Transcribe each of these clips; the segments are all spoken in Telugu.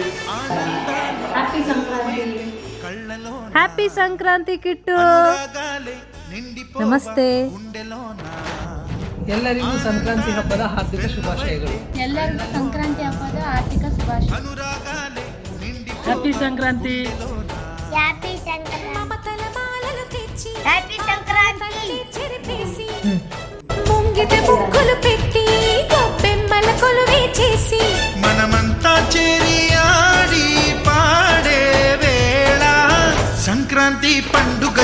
హ్యాపీ సంక్రాంతి హ్యాపీ సంక్రాంతి ಎಲ್ಲರಿಗೂ ಸಂಕ್ರಾಂತಿ ಹಬ್ಬದ ಹಾರ್ದಿಕ ಶುಭಾಶಯಗಳು ಎಲ್ಲರಿಗೂ ಸಂಕ್ರಾಂತಿ ಹಬ್ಬದ ಆರ್ಥಿಕ ಶುಭಾಶಯ ಹ್ಯಾಪಿ ಸಂಕ್ರಾಂತಿ ಹ್ಯಾಪಿ ಸಂಕ್ರಾಂತಿ ಮುಂಗಿದ ముగ్గులు పెట్టి గొప్పెమ్మల కొలువే చేసి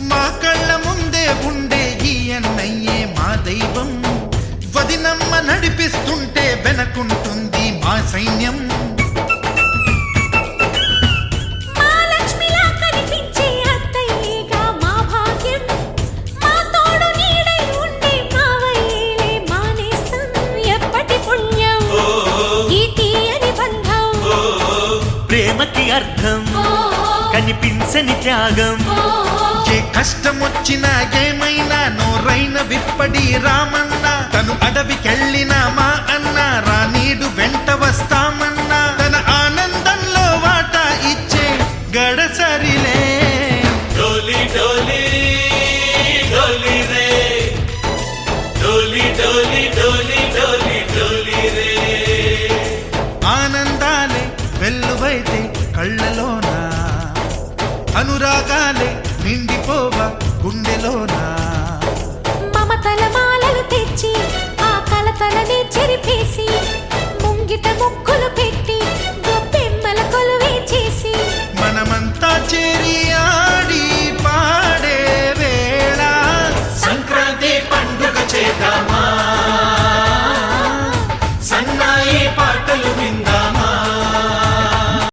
మా కళ్ళ ముందే ఉండే ఈ అన్నయ్యే మా దైవం. వదినమ్మ నడిపిస్తుంటే వెనకుంటుంది మా సైన్యం. అర్థం. కనిపించని త్యాగం. ఏ కష్టమొచ్చినా ఏమైనా నోరైన విప్పడి రామన్న. తను అడవికెళ్ళిన మా అన్న. అనురాగాలే నిండిపోవ గుండెలోనా. మమతల మాలలు తెచ్చి ఆ కలతలనే చెరిపేసి